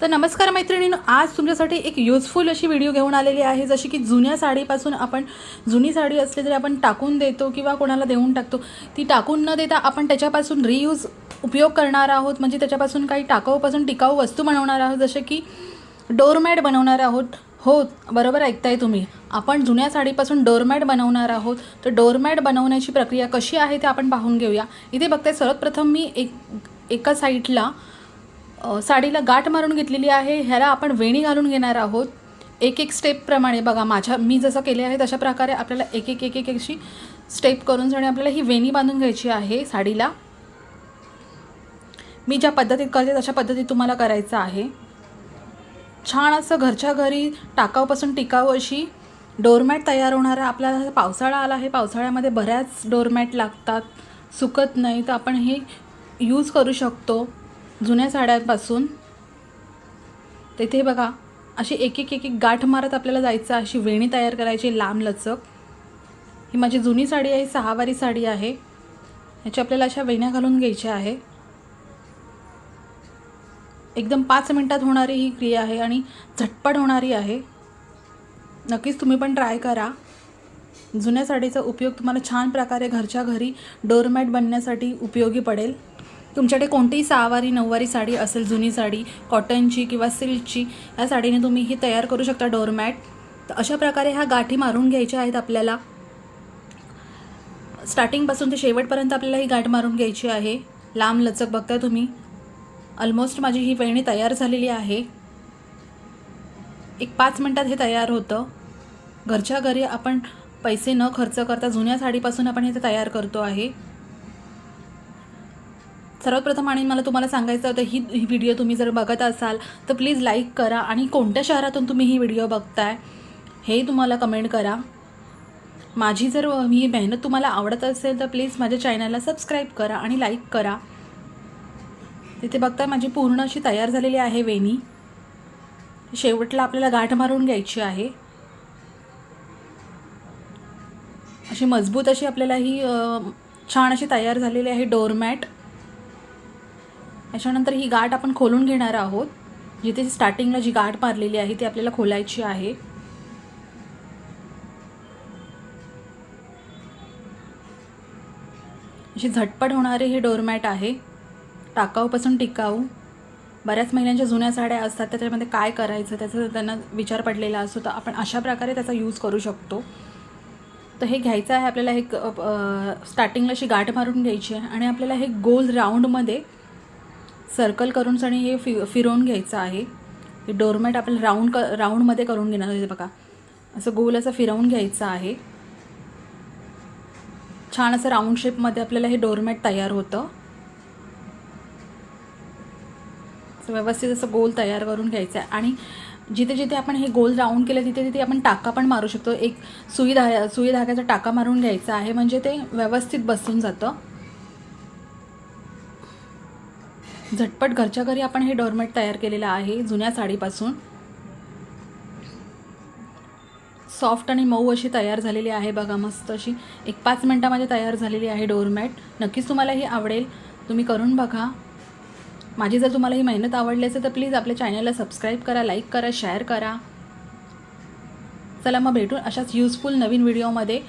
तर नमस्कार मैत्रिणीनं आज तुमच्यासाठी एक युजफुल अशी व्हिडिओ घेऊन आलेली आहे. जशी की जुन्या साडीपासून आपण जुनी साडी असली तरी आपण टाकून देतो किंवा कोणाला देऊन टाकतो. ती टाकून न देता आपण त्याच्यापासून रियूज उपयोग करणार आहोत. म्हणजे त्याच्यापासून काही टाकाऊपासून टिकाऊ वस्तू बनवणार आहोत. जसे की डोरमॅट बनवणार आहोत. हो बरोबर ऐकताय तुम्ही. आपण जुन्या साडीपासून डोरमॅट बनवणार आहोत. तर डोरमॅट बनवण्याची प्रक्रिया कशी आहे ते आपण पाहून घेऊया. इथे बघताय सर्वप्रथम मी एक एका साईडला साडीला गाठ मारून घेतलेली आहे. ह्याला आपण वेणी घालून घेणार आहोत. एक एक स्टेपप्रमाणे बघा माझ्या मी जसं केले आहे तशा प्रकारे आपल्याला एक एक एक एक अशी स्टेप करून आणि आपल्याला ही वेणी बांधून घ्यायची आहे साडीला. मी ज्या पद्धतीत करते तशा पद्धतीत तुम्हाला करायचं आहे. छान असं घरच्या घरी टाकावपासून टिकाऊ अशी डोरमॅट तयार होणार आहे. आपल्याला पावसाळा आला आहे पावसाळ्यामध्ये बऱ्याच डोरमॅट लागतात. सुकत नाही तर आपण हे यूज करू शकतो. जुन्या साड्यांपासून तेथे बघा अशी एक एक एक एक गाठ मारत आपल्याला जायचं अशी वेणी तयार करायची लांब लचक. ही माझी जुनी साडी आहे सहावारी साडी आहे. ह्याची आपल्याला अशा वेण्या घालून घ्यायच्या आहे. एकदम पाच मिनटात होणारी ही क्रिया आहे आणि झटपट होणारी आहे. नक्कीच तुम्ही पण ट्राय करा. जुन्या साडीचा उपयोग तुम्हाला छान प्रकारे घरच्या घरी डोरमॅट बनण्यासाठी उपयोगी पडेल. तुमच्याकडे कोणतीही सहावारी नऊवारी साडी असेल जुनी साडी कॉटनची किंवा सिल्कची या साडीने तुम्ही ही तयार करू शकता डोरमॅट. तर अशा प्रकारे ह्या गाठी मारून घ्यायच्या आहेत आपल्याला. स्टार्टिंगपासून ते शेवटपर्यंत आपल्याला ही गाठ मारून घ्यायची आहे. लांब लचक बघताय तुम्ही. ऑलमोस्ट माझी ही वेणी तयार झालेली आहे. एक पाच मिनटात हे तयार होतं. घरच्या घरी आपण पैसे न खर्च करता जुन्या साडीपासून आपण हे तयार करतो आहे. सर्वात प्रथम आणि मला तुम्हाला सांगायचं होतं ही ही व्हिडिओ तुम्ही जर बघत असाल तर प्लीज लाईक करा आणि कोणत्या शहरातून तुम्ही ही व्हिडिओ बघताय हे तुम्हाला कमेंट करा. माझी जर ही मेहनत तुम्हाला आवडत असेल तर प्लीज माझ्या चॅनलला सबस्क्राईब करा आणि लाईक करा. तिथे बघताय माझी पूर्ण अशी तयार झालेली आहे वेणी. शेवटला आपल्याला गाठ मारून घ्यायची आहे. अशी मजबूत अशी आपल्याला ही छान अशी तयार झालेली आहे डोरमॅट याच्यानंतर ही गाठ आपण खोलून घेणार आहोत. जिथे स्टार्टिंगला जी गाठ मारलेली आहे ती आपल्याला खोलायची आहे. अशी झटपट होणारे हे डोरमॅट आहे. टाकाऊपासून टिकाऊ. बऱ्याच महिन्यांच्या जुन्या साड्या असतात त्याच्यामध्ये काय करायचं त्याचा त्यांना विचार पडलेला असतो. तर आपण अशा प्रकारे त्याचा यूज करू शकतो. तर हे घ्यायचं आहे आपल्याला एक स्टार्टिंगला अशी गाठ मारून घ्यायची आहे. आणि आपल्याला हे गोल राऊंडमध्ये सर्कल करून आणि हे फि फिरवून घ्यायचं आहे. हे डोरमॅट आपल्याला राऊंड क राऊंडमध्ये करून घेणार आहे बघा. असं गोल असं फिरवून घ्यायचं आहे. छान असं राऊंड शेपमध्ये आपल्याला हे डोरमॅट तयार होतं. असं व्यवस्थित असं गोल तयार करून घ्यायचं आहे. आणि जिथे जिथे आपण हे गोल राऊंड केलं तिथे तिथे आपण टाका पण मारू शकतो. एक सुई धा सुई धाग्याचा टाका मारून घ्यायचा आहे. म्हणजे ते व्यवस्थित बसून जातं. झटपट घरच्या घरी आपण हे डोरमॅट तयार केलेलं आहे जुन्या साडीपासून. सॉफ्ट आणि मऊ अशी तयार झालेली आहे बघा मस्त अशी एक पाच मिनटामध्ये तयार झालेली आहे डोरमॅट. नक्कीच तुम्हाला ही आवडेल. तुम्ही करून बघा. माझी जर तुम्हाला ही मेहनत आवडली असेल तर प्लीज आपल्या चॅनलला सबस्क्राईब करा लाईक करा शेअर करा. चला मग भेटून अशाच युजफुल नवीन व्हिडिओमध्ये